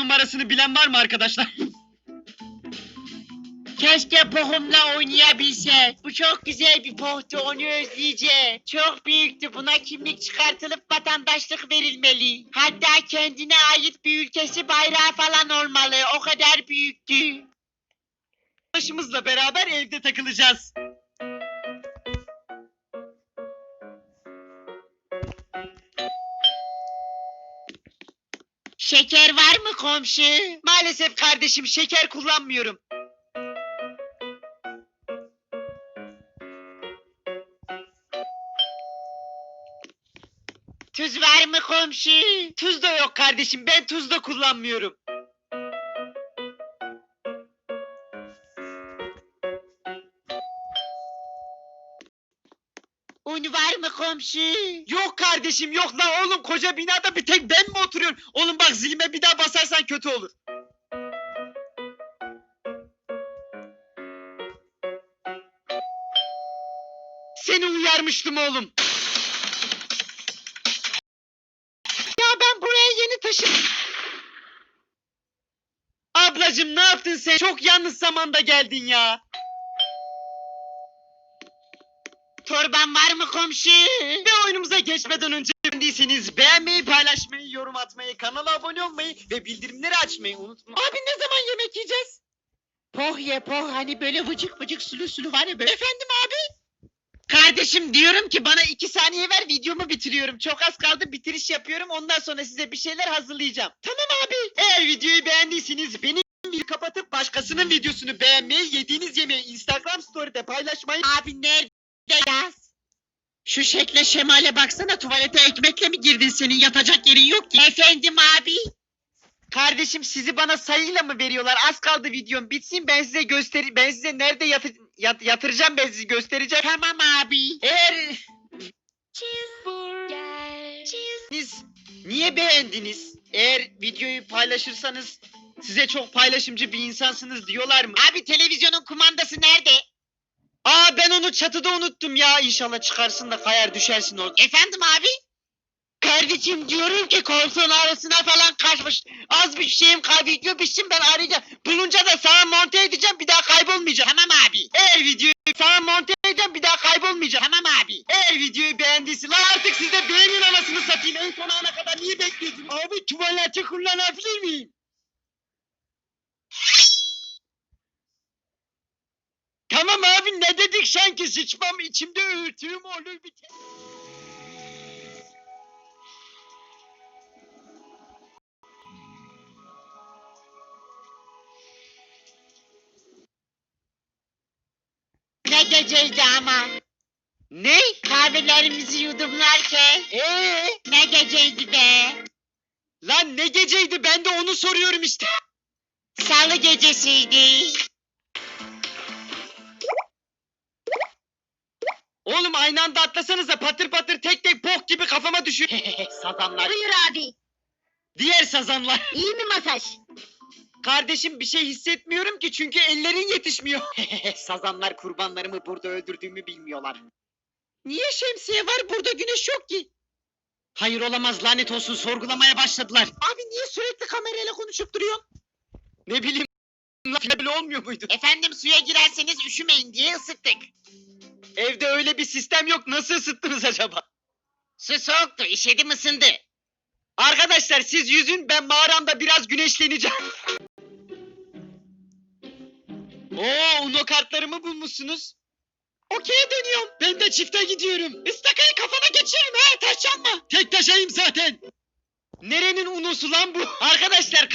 numarasını bilen var mı arkadaşlar? Keşke pohumla oynayabilse. Bu çok güzel bir pohtu onu özleyeceğim. Çok büyüktü buna kimlik çıkartılıp vatandaşlık verilmeli. Hatta kendine ait bir ülkesi bayrağı falan olmalı. O kadar büyüktü. Başımızla beraber evde takılacağız. Şeker var mı komşu? Maalesef kardeşim şeker kullanmıyorum. Tuz var mı komşu? Tuz da yok kardeşim ben tuz da kullanmıyorum. Un var mı komşu? Yok kardeşim yok lan oğlum koca binada bir tek ben mi oturuyorum? Oğlum bak zilime bir daha basarsan kötü olur. Seni uyarmıştım oğlum. Ya ben buraya yeni taşındım. Ablacım ne yaptın sen? Çok yanlış zamanda geldin ya. Torban var mı komşu? Ve oyunumuza geçmeden önce beğendiyseniz beğenmeyi, paylaşmayı, yorum atmayı, kanala abone olmayı ve bildirimleri açmayı unutmayın. Abi ne zaman yemek yiyeceğiz? Poh ye poh hani böyle vıcık vıcık sulu sulu var ya böyle. Efendim abi? Kardeşim diyorum ki bana iki saniye ver videomu bitiriyorum. Çok az kaldı bitiriş yapıyorum ondan sonra size bir şeyler hazırlayacağım. Tamam abi. Eğer videoyu beğendiyseniz benim bir kapatıp başkasının videosunu beğenmeyi, yediğiniz yemeği Instagram story'de paylaşmayı Abi nerede yaz? Şu şekle şemale baksana tuvalete ekmekle mi girdin senin yatacak yerin yok ki. Efendim abi? Kardeşim sizi bana sayıyla mı veriyorlar? Az kaldı videom bitsin ben size göster ben size nerede yatı- yat- yatıracağım ben sizi göstereceğim. Tamam abi. Eğer Cheeseburger. Cheese. siz niye beğendiniz? Eğer videoyu paylaşırsanız size çok paylaşımcı bir insansınız diyorlar mı? Abi televizyonun kumandası nerede? Aa ben onu çatıda unuttum ya. İnşallah çıkarsın da kayar düşersin orada. Efendim abi? Kardeşim diyorum ki koltuğun arasına falan kaçmış. Az bir şeyim kay video bitsin ben arayacağım. Bulunca da sana monte edeceğim bir daha kaybolmayacağım. Tamam abi. Eğer videoyu sana monte edeceğim bir daha kaybolmayacağım. Tamam abi. Eğer videoyu beğendiysen lan artık siz de beğenin anasını satayım. En son ana kadar niye bekliyorsun? Abi tuvaleti kullanabilir miyim? Tamam abi ne dedik sanki sıçmam içimde öğütüğüm olur ke- Ne geceydi ama. Ne? Kahvelerimizi yudumlarken. Ee? Ne geceydi be. Lan ne geceydi ben de onu soruyorum işte. Salı gecesiydi. Oğlum aynı anda atlasanıza patır patır tek tek bok gibi kafama düşüyor. Sazanlar. Buyur abi. Diğer sazanlar. İyi mi masaj? Kardeşim bir şey hissetmiyorum ki çünkü ellerin yetişmiyor. Sazanlar kurbanlarımı burada öldürdüğümü bilmiyorlar. Niye şemsiye var burada güneş yok ki? Hayır olamaz lanet olsun sorgulamaya başladılar. Abi niye sürekli kamerayla konuşup duruyorsun? Ne bileyim laf bile olmuyor muydu? Efendim suya girerseniz üşümeyin diye ısıttık. Evde öyle bir sistem yok nasıl ısıttınız acaba? Su soğuktu işedim ısındı. Arkadaşlar siz yüzün ben mağaramda biraz güneşleneceğim. Oo Uno kartlarımı bulmuşsunuz. Okey'e dönüyorum. Ben de çifte gidiyorum. Istakayı kafana geçiririm he taş çalma. Tek taşayım zaten. Nerenin Uno'su lan bu? Arkadaşlar